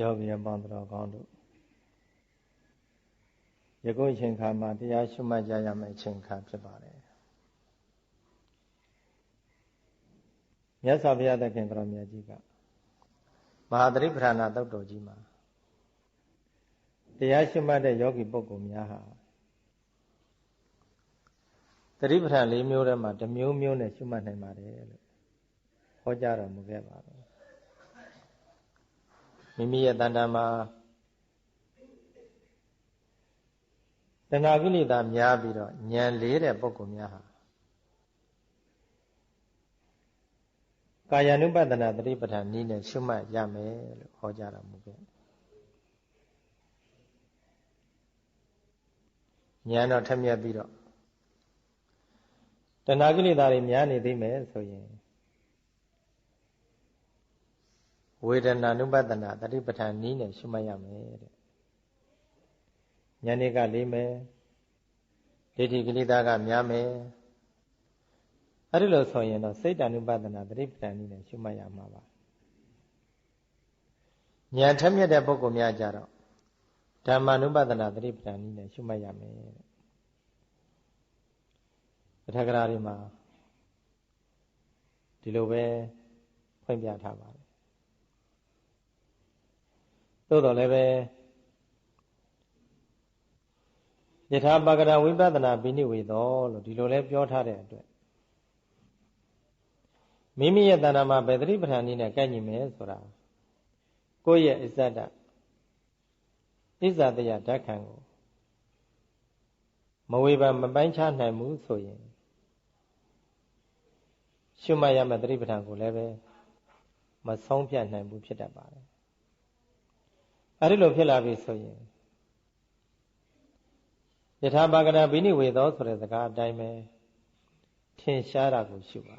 ယောဂီအပေါင်းတော်ကောင်းတို့ယခုအချိန်ခါမှာတရားရှုမှတ်ကြရမယ့်အချိန်ခါဖြစ်ပါတယ်မြတ်စွာဘုရားသခင်တော်မြတ်ကြီးကမဟာသတိပဋ္ဌာနာသုတ်တော်ကြီးမှာတရားရှုမှတ်တဲ့ယောဂီပုဂ္ဂိုလ်များဟာသတိပဋ္ဌာန်၄မျိုးထဲမှာတစ်မျိုးမျိုးနဲ့ရှုမှတ်နိုင်ပါတယ်လို့ဟောကြားတော်မူခဲ့ပါတယ် မိမိရဲ့တဏ္ဍာမှာတဏှာကိလေသာများပြီးတော့ဉာဏ်လေးတဲ့ပုဂ္ဂိုလ်များဟာကာယ ानु ပဒနာသတိပဋ္ဌာန်နည်းနဲ့ရှုမှတ်ရမယ်လို့ဟောကြားတော်မူခဲ့ဉာဏ်တော့ထက်မြက်ပြီးတော့တဏှာကိလေသာတွေများနေသေးမယ်ဆိုရင် ဝေဒနာနုပဒနာတတိပဋ္ဌာန်နည်းနဲ့ရှုမှတ်ရမယ်တဲ့ဉာဏ်တွေကလေးမယ်ဒိဋ္ဌိကိလေသာကများမယ်အဲ့ဒီလိုဆိုရင်တော့စိတ်တ ानु ပဒနာတတိပဋ္ဌာန်နည်းနဲ့ရှုမှတ်ရမှာပါဉာဏ်ထက်မြက်တဲ့ပုဂ္ဂိုလ်များကြတော့ဓမ္မ ानु ပဒနာတတိပဋ္ဌာန်နည်းနဲ့ရှုမှတ်ရမယ်တဲ့ပထကရာတွေမှာဒီလိုပဲဖွင့်ပြထားပါတယ် သို့တော်လည်းပဲယထာပါကရဝိပဿနာဘိနိဝေသောလို့ဒီလိုလဲပြောထားတဲ့အတွက်မိမိရဲ့တဏ္ဍာမှာဘယ်သတိပဋ္ဌာန်နည်းနဲ့ကိုက်ညီမယ်ဆိုတာကိုယ့်ရဲ့အစ္ဆဒအစ္ဆတယဓာတ်ခံကိုမဝေဘာမပိုင်းခြားနိုင်ဘူးဆိုရင်ရှုမှတ်ရမယ့်သတိပဋ္ဌာန်ကိုလည်းပဲမဆုံးဖြတ်နိုင်ဘူးဖြစ်တတ်ပါတယ် အဲဒီလိုဖြစ်လာပြီဆိုရင်ယထာပါကရဘိနိဝေသောဆိုတဲ့စကားအတိုင်းပဲထင်ရှားတာကိုရှုပါ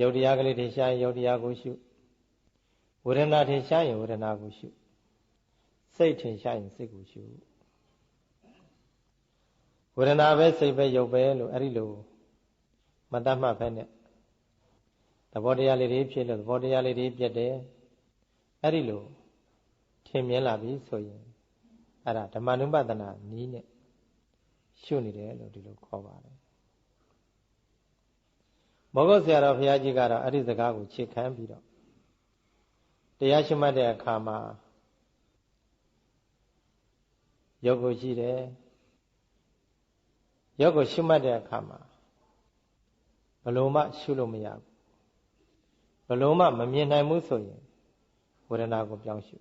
ယုတ်တရားကလေးထင်ရှားရင်ယုတ်တရားကိုရှုဝေဒနာထင်ရှားရင်ဝေဒနာကိုရှုစိတ်ထင်ရှားရင်စိတ်ကိုရှုဝေဒနာပဲစိတ်ပဲယုတ်ပဲလို့အဲ့ဒီလိုမတတ်မှတ်ဖက်နဲ့သဘောတရားလေးတွေဖြစ်လို့သဘောတရားလေးတွေပြတ်တယ် အဲ့ဒီလိုထင်မြင်လာပြီဆိုရင်အဲ့ဒါဓမ္မနုပဒနာနီးနဲ့ရှုနေတယ်လို့ဒီလိုခေါ်ပါတယ်မောဂုတ်ဆရာတော်ဘုရားကြီးကတော့အဲ့ဒီစကားကိုခြေခံပြီးတော့တရားရှိမှတ်တဲ့အခါမှာယောဂကိုရှိတယ်ယောဂကိုရှိမှတ်တဲ့အခါမှာဘလို့မှရှုလို့မရဘူးဘလို့မှမမြင်နိုင်ဘူးဆိုရင် ဝေဒနာကိုပြောင်းရှု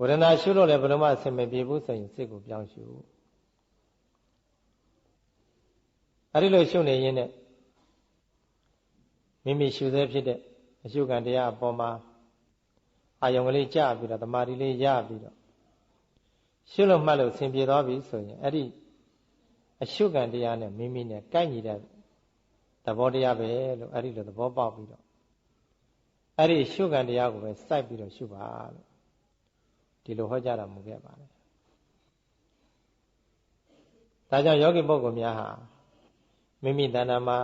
ဝေဒနာရှုလို့လည်းဘယ်လိုမှအဆင်မပြေဘူးဆိုရင်စိတ်ကိုပြောင်းရှုအဲဒီလိုရှုနေရင်းနဲ့မိမိရှုသေးဖြစ်တဲ့အရှုခံတရားအပေါ်မှာအာယုံကလေးကြပြီးတော့တမာတိလေးရပြီးတော့ရှုလို့မှတ်လို့ဆင်ပြေသွားပြီဆိုရင်အဲ့ဒီအရှုခံတရားနဲ့မိမိနဲ့ကိုက်ညီတဲ့သဘောတရားပဲလို့အဲ့ဒီလိုသဘောပေါက်ပြီးတော့ အဲ့ဒီရှုခံတရားကိုပဲစိုက်ပြီးတော့ရှုပါလို့ဒီလိုဟောကြားတော်မူခဲ့ပါတယ်ဒါကြောင့်ယောဂီပုဂ္ဂိုလ်များဟာမိမိတဏ္ဍာမှာ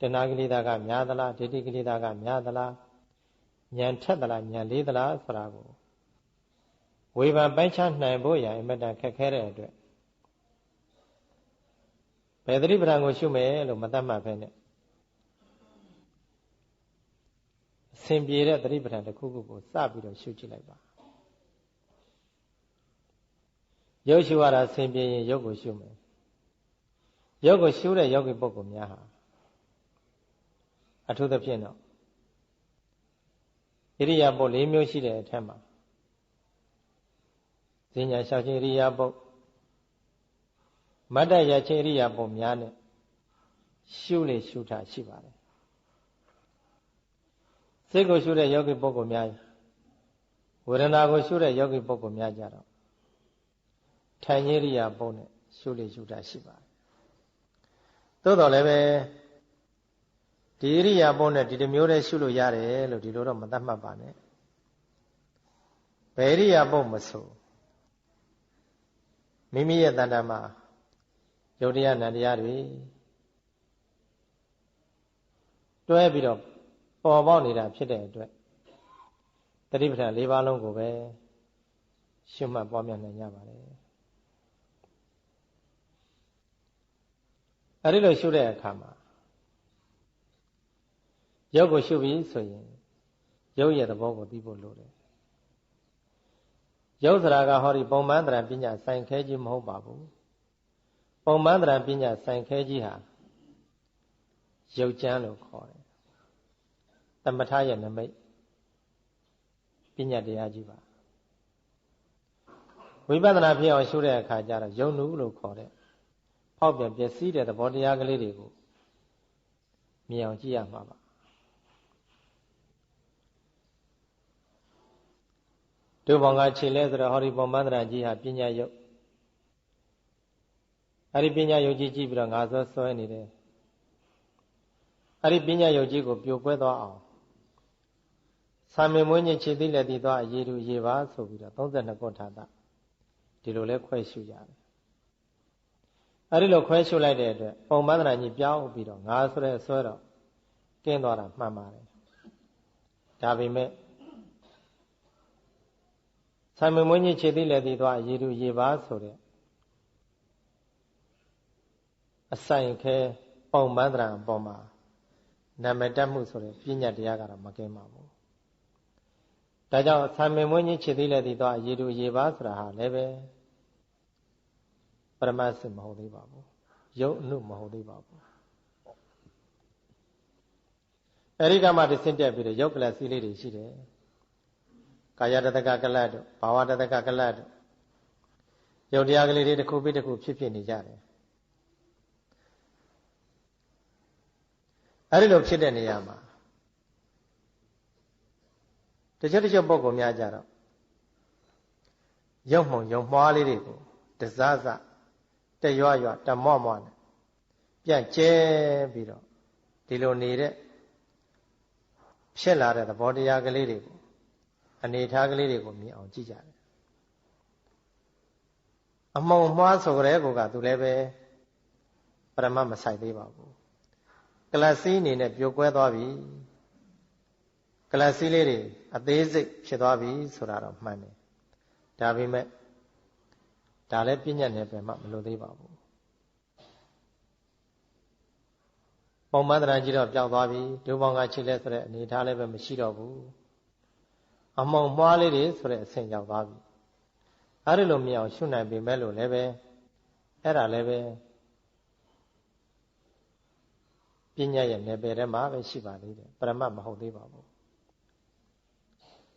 တဏှာကိလေသာကများသလားဒိဋ္ဌိကိလေသာကများသလားဉာဏ်ထက်သလားဉာဏ်လေးသလားဆိုတာကိုဝေဖန်ပိုင်းခြားနိုင်ဖို့ရအင်မတန်ခက်ခဲတဲ့အတွက်ဘယ်သတိပဋ္ဌာန်ကိုရှုမယ်လို့မသတ်မှတ်ဖဲနဲ့ အစဉ်ပြေတဲ့သတိပဋ္ဌာန်တစ်ခုခုကိုစပြီးတော့ရှုကြည့်လိုက်ပါရုပ်ရှုရတာအစဉ်ပြေရင်ရုပ်ကိုရှုမယ်ရုပ်ကိုရှုတဲ့ယောဂီပုဂ္ဂိုလ်များဟာအထူးသဖြင့်တော့ဣရိယာပုတ်၄မျိုးရှိတဲ့အထက်မှာဈဉ္ညာလျှောက်ခြင်းဣရိယာပုတ်မတ္တရခြင်းဣရိယာပုတ်များနဲ့ရှုလေရှုတာရှိပါတယ် စိတ်ကိုရှုတဲ့ယောဂီပုဂ္ဂိုလ်များဝေဒနာကိုရှုတဲ့ယောဂီပုဂ္ဂိုလ်များကြတော့ထိုင်ရရိယာပုံနဲ့ရှုလေရှုတာရှိပါတယ်သို့တော်လည်းပဲဒီရိယာပုံနဲ့ဒီတစ်မျိုးတည်းရှုလို့ရတယ်လို့ဒီလိုတော့မသတ်မှတ်ပါနဲ့ဘယ်ရိယာပုံမဆိုမိမိရဲ့တဏ္ဍာမှာယုတ်တရားနန္တရားတွေတွဲပြီးတော့ ပေါ်ပေါက်နေတာဖြစ်တဲ့အတွက်တတိပဋ္ဌာန်၄ပါးလုံးကိုပဲရှုမှတ်ပွားများနိုင်ကြပါတယ်အဲဒီလိုရှုတဲ့အခါမှာရုပ်ကိုရှုပြီးဆိုရင်ရုပ်ရဲ့သဘောကိုသိဖို့လိုတယ်ရုပ်စရာကဟောဒီပုံမှန်တရံပညာဆိုင်ခဲကြီးမဟုတ်ပါဘူးပုံမှန်တရံပညာဆိုင်ခဲကြီးဟာရုပ်ကျမ်းလို့ခေါ်တယ် သမထရဲ့နမိတ်ပညာတရားကြီးပါဝိပဿနာဖြစ်အောင်ရှုတဲ့အခါကျတော့ယုံနုလို့ခေါ်တဲ့ဖောက်ပြန်ပျက်စီးတဲ့သဘောတရားကလေးတွေကိုမြင်အောင်ကြည့်ရမှာပါဒုဘောင်ကခြေလဲဆိုတော့ဟောဒီပုံမန္တရာကြီးဟာပညာယုတ်အဲ့ဒီပညာယုတ်ကြီးကြည့်ပြီးတော့ငါဆွဲဆွဲနေတယ်အဲ့ဒီပညာယုတ်ကြီးကိုပြိုကွဲသွားအောင် ဆာမေမွေးညစ်ခြေသိလက်တည်သွားအရေးတူရေပါဆိုပြီးတော့32ခုထာတာဒီလိုလဲခွဲရှုရတယ်အဲ့ဒီလိုခွဲရှုလိုက်တဲ့အတွက်ပုံမန္တရာကြီးပြောင်းပြီးတော့ငါဆိုတဲ့ဆွဲတော့ကင်းသွားတာမှန်ပါတယ်ဒါပေမဲ့ဆိုင်မမွေးညစ်ခြေသိလက်တည်သွားအရေးတူရေပါဆိုတဲ့အဆိုင်ခဲပုံမန္တရာအပေါ်မှာနာမတက်မှုဆိုတဲ့ပညာတရားကတော့မကင်းပါဘူး ဒါကြောင့်ဆံမင်မွေးကြီးခြေသေးလက်တည်သွားအရေးတူရေပါဆိုတာဟာလည်းပဲပရမတ်စစ်မဟုတ်သေးပါဘူးယုတ်အနုမဟုတ်သေးပါဘူးအဲဒီကမှတဆင့်တက်ပြီးတော့ယုတ်ကလစီလေးတွေရှိတယ်ကာယတတကကလတ်တို့ဘာဝတတကကလတ်တို့ယုတ်တရားကလေးတွေတစ်ခုပြီးတစ်ခုဖြစ်ဖြစ်နေကြတယ်အဲဒီလိုဖြစ်တဲ့နေရာမှာ တချို့တချို့ပုံကောများကြတော့ရုပ်မှုံရုံမွားလေးတွေကိုတစားစတရွရွတမော့မော့နဲ့ပြန့်ကျဲပြီးတော့ဒီလိုနေတဲ့ဖြစ်လာတဲ့သဘောတရားကလေးတွေကိုအနေထားကလေးတွေကိုမြင်အောင်ကြည့်ကြတယ်အမုံမွားဆိုကြတဲ့ကောကသူလည်းပဲပရမတ်မဆိုင်သေးပါဘူးကလစီအနေနဲ့ပြိုကွဲသွားပြီ ကလစီလေးတွေအသေးစိတ်ဖြစ်သွားပြီဆိုတာတော့မှန်တယ်ဒါပေမဲ့ဒါလည်းပြဉ္ညာနယ်ပယ်မှမလို့သေးပါဘူးပုံမှန်တရားကြီးတော့ပြောင်းသွားပြီဒုဘောင်ကခြေလဲဆိုတဲ့အနေထားလည်းပဲမရှိတော့ဘူးအမောင်မွားလေးတွေဆိုတဲ့အဆင့်ရောက်သွားပြီအဲ့ဒီလိုမြင်အောင်ရှုနိုင်ပေမဲ့လို့လည်းပဲအဲ့ဒါလည်းပဲပညာရဲ့နယ်ပယ်ထဲမှာပဲရှိပါသေးတယ်ပရမတ်မဟုတ်သေးပါဘူး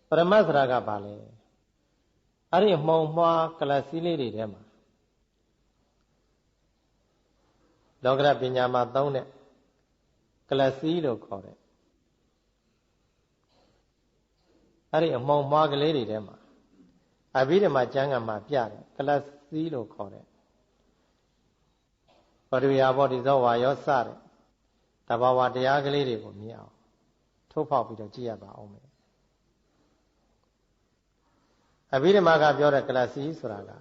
ပရမတ်ဆိုတာကဘာလဲအဲ့ဒီမှုံမွားကလစီလေးတွေထဲမှာလောကရပညာမှာသုံးတဲ့ကလစီလို့ခေါ်တဲ့အဲ့ဒီအမှုံမွားကလေးတွေထဲမှာအဘိဓမ္မာကျမ်းဂန်မှာပြတယ်ကလစီလို့ခေါ်တဲ့ပရိယာဘောဒီဇောဝါရောစတဲ့တဘာဝတရားကလေးတွေကိုမြင်အောင်ထုတ်ဖောက်ပြီးတော့ကြည့်ရပါအောင်မယ် အဘိဓမ္မာကပြောတဲ့ကလစီဆိုတာက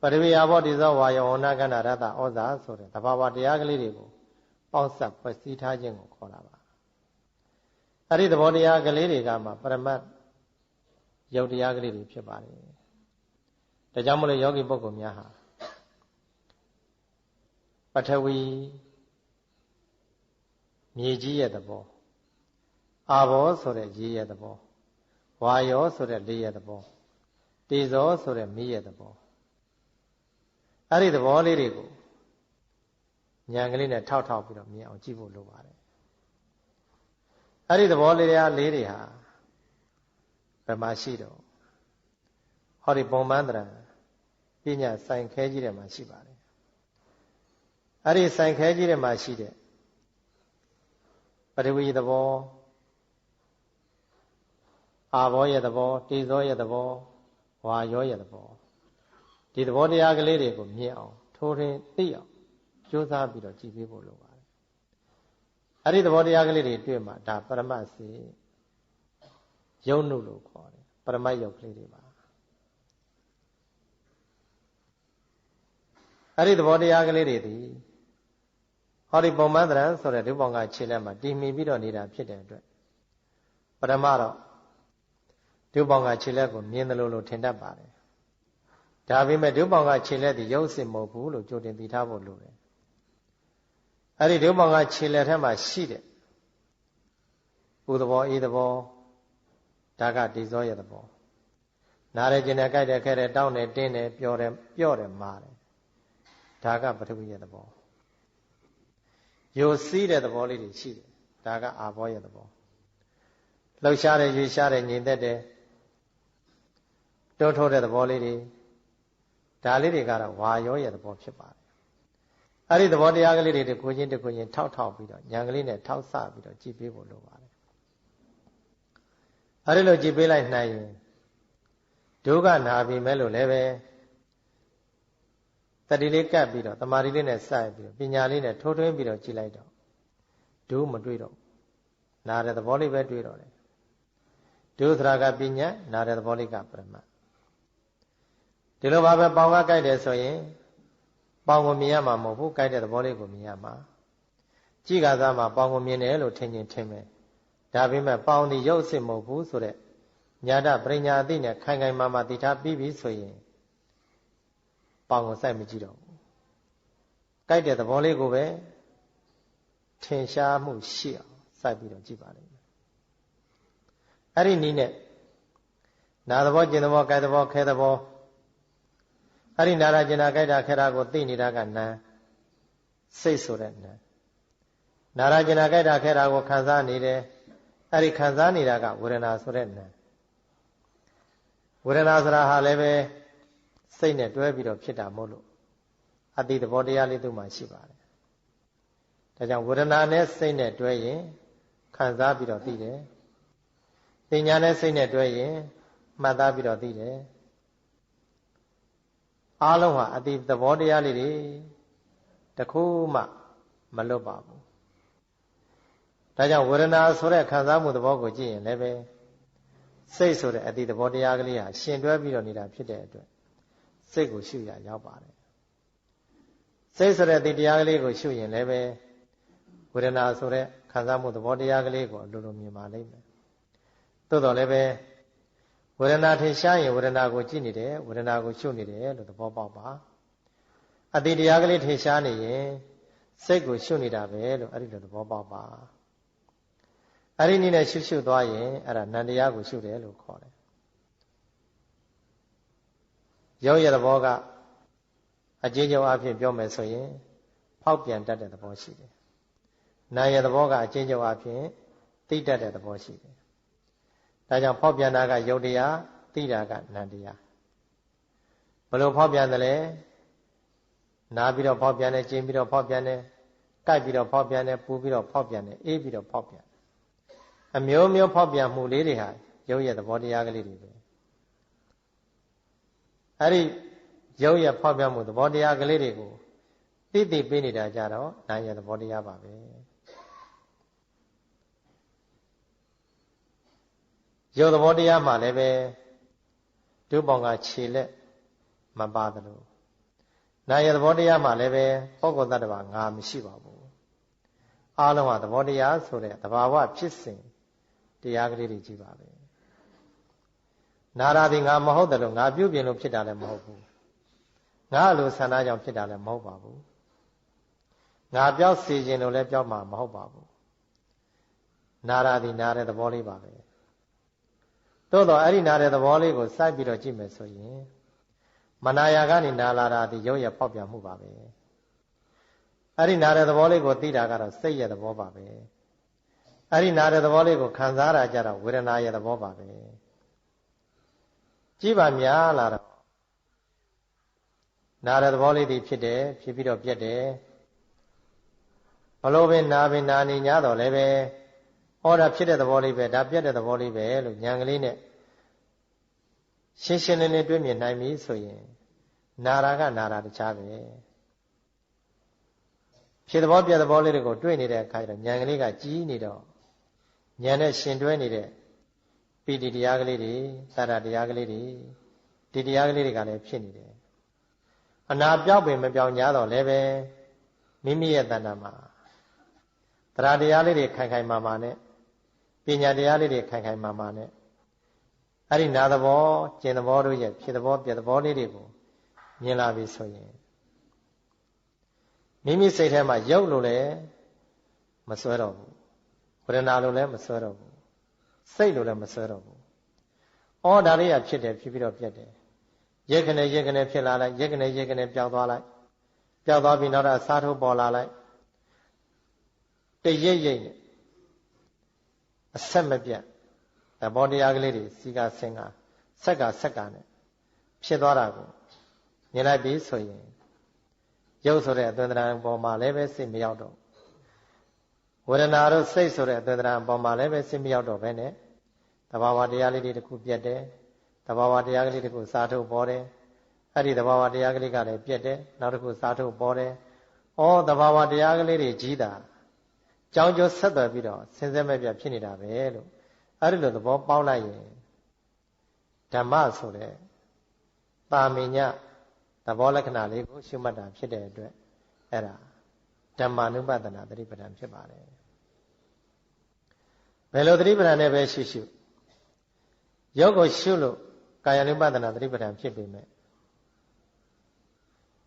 ပရိဝေယဘောတိဇောဝါယောနာကန္နာရတဩဇာဆိုတဲ့တဘာဝတရားကလေးတွေကိုပေါင်းစပ်ဖွဲ့စည်းထားခြင်းကိုခေါ်တာပါအဲ့ဒီသဘောတရားကလေးတွေကမှပရမတ်ယုတ်တရားကလေးတွေဖြစ်ပါတယ်ဒါကြောင့်မလို့ယောဂီပုဂ္ဂိုလ်များဟာပထဝီမြေကြီးရဲ့သဘောအာဘောဆိုတဲ့ရေရဲ့သဘော ဝါယောဆိုတဲ့လေရဲ့သဘောတေဇောဆိုတဲ့မီးရဲ့သဘောအဲ့ဒီသဘောလေးတွေကိုဉာဏ်ကလေးနဲ့ထောက်ထောက်ပြီးတော့မြင်အောင်ကြည့်ဖို့လိုပါတယ်အဲ့ဒီသဘောလေးများလေးတွေဟာဘယ်မှာရှိတော့ဟောဒီပုံမှန်တရံပညာဆိုင်ခဲကြီးတဲ့မှာရှိပါတယ်အဲ့ဒီဆိုင်ခဲကြီးတဲ့မှာရှိတဲ့ပထဝီသဘော အာဘောရဲ့သဘောတေဇောရဲ့သဘောဝါယောရဲ့သဘောဒီသဘောတရားကလေးတွေကိုမြင်အောင်ထိုးထင်းသိအောင်ကြိုးစားပြီးတော့ကြည်ပေးဖို့လိုပါတယ်အဲ့ဒီသဘောတရားကလေးတွေတွေ့မှာဒါပရမတ်စီယုံနုလို့ခေါ်တယ်ပရမတ်ယုတ်ကလေးတွေပါအဲ့ဒီသဘောတရားကလေးတွေသည်ဟောဒီပုံမှန်တရံဆိုတဲ့ဒုပေါင်ကခြေလက်မှာတည်မီပြီးတော့နေတာဖြစ်တဲ့အတွက်ပထမတော့ ဒုပေါင်ကခြေလက်ကိုမြင်တယ်လို့လို့ထင်တတ်ပါတယ်ဒါပေမဲ့ဒုပေါင်ကခြေလက်ဒီရုပ်စစ်မဟုတ်ဘူးလို့ကြိုတင်သိထားဖို့လိုတယ်အဲ့ဒီဒုပေါင်ကခြေလက်ထဲမှာရှိတဲ့ဥသဘောအေးသဘောဒါကဒီဇောရဲ့သဘောနားရကျင်နဲ့ကြိုက်တယ်ခဲတယ်တောင်းတယ်တင်းတယ်ပျော်တယ်ပျော့တယ်မာတယ်ဒါကပထဝီရဲ့သဘောယိုစီးတဲ့သဘောလေးတွေရှိတယ်ဒါကအာဘောရဲ့သဘောလှုပ်ရှားတယ်ရွေရှားတယ်ငြိမ်သက်တယ် တွန်းထိုးတဲ့သဘောလေးတွေဒါလေးတွေကတော့ဝါရောရဲ့သဘောဖြစ်ပါတယ်အဲ့ဒီသဘောတရားကလေးတွေကိုချင်းတကိုချင်းထောက်ထောက်ပြီးတော့ညာကလေးနဲ့ထောက်ဆပြီးတော့ကြည်ပေးဖို့လိုပါတယ်အဲ့ဒီလိုကြည်ပေးလိုက်နိုင်ရင်ဒုက္ခနာပြီမဲ့လို့လည်းပဲတတိလေးကပ်ပြီးတော့တမာရီလေးနဲ့စိုက်ပြီးတော့ပညာလေးနဲ့ထိုးထွင်းပြီးတော့ကြည်လိုက်တော့ဒုမတွေ့တော့နာတဲ့သဘောလေးပဲတွေ့တော့တယ်ဒုသရကပညာနာတဲ့သဘောလေးကပရမတ် ဒီလိုပါပဲပေါင်ကကြိုက်တယ်ဆိုရင်ပေါင်ကိုမြင်ရမှာမဟုတ်ဘူးကြိုက်တဲ့သဘောလေးကိုမြင်ရမှာကြည်ကစားမှာပေါင်ကိုမြင်တယ်လို့ထင်ရင်ထင်မယ်ဒါပေမဲ့ပေါင်ဒီရုပ်စစ်မဟုတ်ဘူးဆိုတဲ့ညာတပရိညာအသိနဲ့ခိုင်ခိုင်မာမာတည်ထားပြီးပြီဆိုရင်ပေါင်ကိုစိုက်မကြည့်တော့ဘူးကြိုက်တဲ့သဘောလေးကိုပဲထင်ရှားမှုရှိအောင်စိုက်ပြီးတော့ကြည့်ပါလိမ့်မယ်အဲ့ဒီနည်းနဲ့နာသဘောကျင်သဘောကြိုက်သဘောခဲသဘော အဲ့ဒီနာရကျင်နာကြိုက်တာခဲတာကိုသိနေတာကနာစိတ်ဆိုတဲ့နာနာရကျင်နာကြိုက်တာခဲတာကိုခံစားနေတယ်အဲ့ဒီခံစားနေတာကဝေဒနာဆိုတဲ့နာဝေဒနာဆိုတာဟာလည်းပဲစိတ်နဲ့တွဲပြီးတော့ဖြစ်တာမို့လို့အတိသဘောတရားလေးသူ့မှာရှိပါတယ်ဒါကြောင့်ဝေဒနာနဲ့စိတ်နဲ့တွဲရင်ခံစားပြီးတော့သိတယ်ပညာနဲ့စိတ်နဲ့တွဲရင်မှတ်သားပြီးတော့သိတယ် အားလုံးဟာအတိသဘောတရားလေးတွေတခုမှမလွတ်ပါဘူးဒါကြောင့်ဝေဒနာဆိုတဲ့ခံစားမှုသဘောကိုကြည့်ရင်လည်းပဲစိတ်ဆိုတဲ့အတိသဘောတရားကလေးဟာရှင်တွဲပြီးတော့နေတာဖြစ်တဲ့အတွက်စိတ်ကိုရှုရရောက်ပါတယ်စိတ်ဆိုတဲ့အတိတရားကလေးကိုရှုရင်လည်းပဲဝေဒနာဆိုတဲ့ခံစားမှုသဘောတရားကလေးကိုအလိုလိုမြင်ပါလိမ့်မယ်သို့တော်လည်းပဲ ဝေဒနာထင်ရှားရင်ဝေဒနာကိုကြည့်နေတယ်ဝေဒနာကိုရှုနေတယ်လို့သဘောပေါက်ပါအတိတရားကလေးထင်ရှားနေရင်စိတ်ကိုရှုနေတာပဲလို့အဲ့ဒီလိုသဘောပေါက်ပါအဲ့ဒီနည်းနဲ့ရှုရှုသွားရင်အဲ့ဒါနန္တရားကိုရှုတယ်လို့ခေါ်တယ်ရုပ်ရသဘောကအကျေကျော်အဖြစ်ပြောမယ်ဆိုရင် ဖောက်ပြန်တတ်တဲ့သဘောရှိတယ်နာရသဘောကအကျေကျော်အဖြစ်သိတတ်တဲ့သဘောရှိတယ် ဒါကြောင့်ဖောက်ပြန်တာကယုတ်တရားသိတာကနန္တရားဘလို့ဖောက်ပြန်တယ်လဲနားပြီးတော့ဖောက်ပြန်တယ်ကျင်းပြီးတော့ဖောက်ပြန်တယ်ကြိုက်ပြီးတော့ဖောက်ပြန်တယ်ပူပြီးတော့ဖောက်ပြန်တယ်အေးပြီးတော့ဖောက်ပြန်အမျိုးမျိုးဖောက်ပြန်မှုလေးတွေဟာရုပ်ရဲ့သဘောတရားကလေးတွေပဲအဲ့ဒီရုပ်ရဲ့ဖောက်ပြန်မှုသဘောတရားကလေးတွေကိုသိသိပေးနေတာကြတော့နာရဲ့သဘောတရားပါပဲ ရုပ်သဘောတရားမှလည်းပဲဒုပေါင်ကခြေလက်မပါသလိုနာယသဘောတရားမှလည်းပဲပုဂ္ဂိုလ်တ attva ငါမရှိပါဘူးအားလုံးကသဘောတရားဆိုတဲ့သဘာဝဖြစ်စဉ်တရားကလေးတွေကြီးပါပဲနာရာဒီငါမဟုတ်တယ်လို့ငါပြုပြင်လို့ဖြစ်တာလည်းမဟုတ်ဘူးငါလိုဆန္ဒကြောင့်ဖြစ်တာလည်းမဟုတ်ပါဘူးငါပြောက်စီခြင်းလို့လည်းပြောက်မှာမဟုတ်ပါဘူးနာရာဒီနာတဲ့သဘောလေးပါပဲ သို့တော့အဲ့ဒီနာတဲ့သဘောလေးကိုစိုက်ပြီးတော့ကြည့်မယ်ဆိုရင်မနာယာကနေနာလာတာဒီရုပ်ရပေါက်ပြန်မှုပါပဲအဲ့ဒီနာတဲ့သဘောလေးကိုသိတာကတော့စိတ်ရဲ့သဘောပါပဲအဲ့ဒီနာတဲ့သဘောလေးကိုခံစားရကြတော့ဝေဒနာရဲ့သဘောပါပဲကြည့်ပါများလာတော့နာတဲ့သဘောလေးတွေဖြစ်တယ်ဖြစ်ပြီးတော့ပြက်တယ်ဘလို့ပဲနာပင်နာနေ냐တော့လည်းပဲ ဟောတာဖြစ်တဲ့သဘောလေးပဲဒါပြက်တဲ့သဘောလေးပဲလို့ဉာဏ်ကလေးနဲ့ရှင်းရှင်းလင်းလင်းတွေ့မြင်နိုင်ပြီဆိုရင်နာရာကနာရာတခြားပဲဖြစ်သဘောပြက်သဘောလေးတွေကိုတွေ့နေတဲ့အခါကျတော့ဉာဏ်ကလေးကကြီးနေတော့ဉာဏ်နဲ့ရှင်တွဲနေတဲ့ပီတိတရားကလေးတွေသရတရားကလေးတွေဒီတရားကလေးတွေကလည်းဖြစ်နေတယ်အနာပြောက်ပင်မပြောင်း냐တော့လည်းပဲမိမိရဲ့တဏ္ဍာမှာတရားတရားလေးတွေခိုင်ခိုင်မာမာနဲ့ ပညာတရားလေးတွေခိုင်ခိုင်မာမာနဲ့အဲ့ဒီနာသဘောကျင်သဘောတို့ရဲ့ဖြစ်သဘောပြသဘောလေးတွေကိုမြင်လာပြီဆိုရင်မိမိစိတ်ထဲမှာရုပ်လို့လည်းမစွဲတော့ဘူးဝေဒနာလို့လည်းမစွဲတော့ဘူးစိတ်လို့လည်းမစွဲတော့ဘူးဩဒါလေးရဖြစ်တယ်ဖြစ်ပြီးတော့ပြတ်တယ်ရက်ခနဲ့ရက်ခနဲ့ဖြစ်လာလိုက်ရက်ခနဲ့ရက်ခနဲ့ပျောက်သွားလိုက်ပျောက်သွားပြီးနောက်တော့စားထုတ်ပေါ်လာလိုက်တရိပ်ရိပ်နဲ့ အဆက်မပြတ်သဘောတရားကလေးတွေစီကဆင်ကဆက်ကဆက်ကနဲ့ဖြစ်သွားတာကိုမြင်လိုက်ပြီဆိုရင်ရုပ်ဆိုတဲ့အသွင်သဏ္ဍာန်ပေါ်မှာလည်းပဲစိတ်မရောက်တော့ဝေဒနာတို့စိတ်ဆိုတဲ့အသွင်သဏ္ဍာန်ပေါ်မှာလည်းပဲစိတ်မရောက်တော့ဘဲနဲ့တဘာဝတရားလေးတွေတခုပြတ်တယ်တဘာဝတရားကလေးတခုစားထုတ်ပေါ်တယ်အဲ့ဒီတဘာဝတရားကလေးကလည်းပြတ်တယ်နောက်တစ်ခုစားထုတ်ပေါ်တယ်ဩတဘာဝတရားကလေးတွေကြီးတာ ကြောင်းကျိုးဆက်သွယ်ပြီးတော့ဆင်းရဲမဲ့ပြဖြစ်နေတာပဲလို့အဲ့ဒီလိုသဘောပေါက်လိုက်ရင်ဓမ္မဆိုတဲ့ပါမညသဘောလက္ခဏာလေးကိုရှုမှတ်တာဖြစ်တဲ့အတွက်အဲ့ဒါဓမ္မာနုပဒနာသတိပဋ္ဌာန်ဖြစ်ပါတယ်ဘယ်လိုသတိပဋ္ဌာန်နဲ့ပဲရှုရှုယောကိုရှုလို့ကာယ ानु ပဒနာသတိပဋ္ဌာန်ဖြစ်ပေမဲ့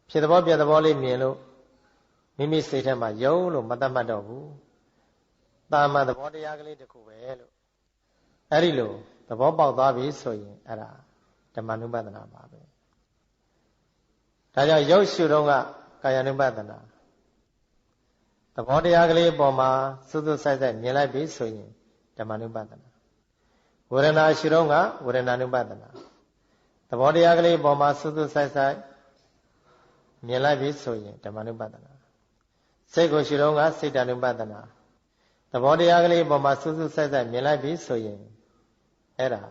ဖြစ်သဘောပြသဘောလေးမြင်လို့မိမိစိတ်ထဲမှာယုံလို့မတတ်မှတ်တော့ဘူး တာမန်သဘောတရားကလေးတစ်ခုပဲလို့အဲ့ဒီလိုသဘောပေါက်သွားပြီဆိုရင်အဲ့ဒါဓမ္မနုပဒနာပါပဲဒါကြောင့်ရုပ်ရှုတော့ကကာယနုပဒနာသဘောတရားကလေးအပေါ်မှာစွတ်စွတ်ဆိုက်ဆိုက်မြင်လိုက်ပြီဆိုရင်ဓမ္မနုပဒနာဝေဒနာရှုတော့ကဝေဒနာနုပဒနာသဘောတရားကလေးအပေါ်မှာစွတ်စွတ်ဆိုက်ဆိုက်မြင်လိုက်ပြီဆိုရင်ဓမ္မနုပဒနာစိတ်ကိုရှုတော့ကစိတ်တ ानु ပဒနာ သဘောတရားကလေးအပေါ်မှာစွတ်စွတ်ဆိုင်ဆိုင်မြင်လိုက်ပြီဆိုရင်အဲ့ဒါ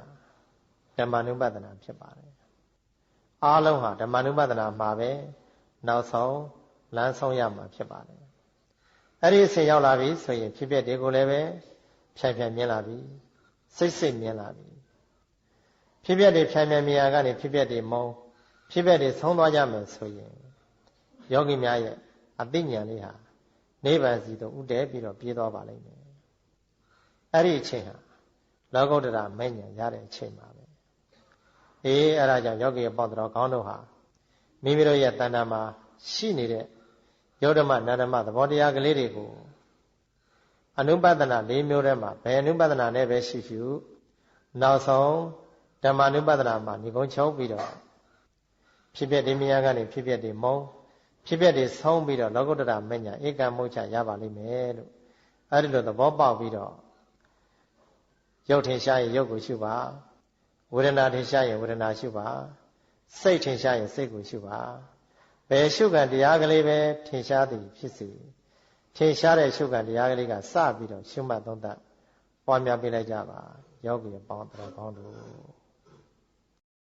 ဓမ္မ ानु ပဒနာဖြစ်ပါတယ်အားလုံးဟာဓမ္မ ानु ပဒနာမှာပဲနောက်ဆုံးလမ်းဆုံးရမှာဖြစ်ပါတယ်အဲ့ဒီအစဉ်ရောက်လာပြီဆိုရင်ဖြစ်ပျက်တွေကိုလည်းပဲဖြန့်ဖြန့်မြင်လာပြီစိတ်စိတ်မြင်လာပြီဖြစ်ပျက်တွေဖြန့်ဖြန့်မြင်ရကနေဖြစ်ပျက်တွေမုံဖြစ်ပျက်တွေဆုံးသွားကြမယ်ဆိုရင်ယောဂီများရဲ့အသိဉာဏ်လေးဟာနိဗ္ဗာန်စီသို့ဥတည်ပြီးတော့ပြေးသွားပါလိမ့်မယ် အဲ့ဒီအချိန်ဟာလောကုတ္တရာမဲ့ဉာဏ်ရတဲ့အချိန်ပါပဲအေးအဲ့ဒါကြောင့်ယောဂီအပေါင်းတော်ကောင်းတို့ဟာမိမိတို့ရဲ့တဏ္ဍာမှာရှိနေတဲ့ယောဓမနန္ဒမသဘောတရားကလေးတွေကိုအနုပဒနာ၄မျိုးထဲမှာဘယ်အနုပဒနာနဲ့ပဲရှိရှိနောက်ဆုံးဓမ္မအနုပဒနာမှာညီကုန်းချုပ်ပြီးတော့ဖြစ်ပျက်ဒီမြညာကနေဖြစ်ပျက်ဒီမုံဖြစ်ပျက်ဒီဆုံးပြီးတော့လောကုတ္တရာမညာဧကံမုတ်ချရပါလိမ့်မယ်လို့အဲဒီလိုသဘောပေါက်ပြီးတော့ ရုပ်ထင်ရှားရင်ရုပ်ကိုရှုပါဝေဒနာထင်ရှားရင်ဝေဒနာရှုပါစိတ်ထင်ရှားရင်စိတ်ကိုရှုပါဘယ်ရှုခံတရားကလေးပဲထင်ရှားသည်ဖြစ်စီထင်ရှားတဲ့ရှုခံတရားကလေးကစပြီးတော့ရှုမှတ်သုံးသပ်ပွားများပေးလိုက်ကြပါယောဂီပေါင်းတော်ကောင်းတို့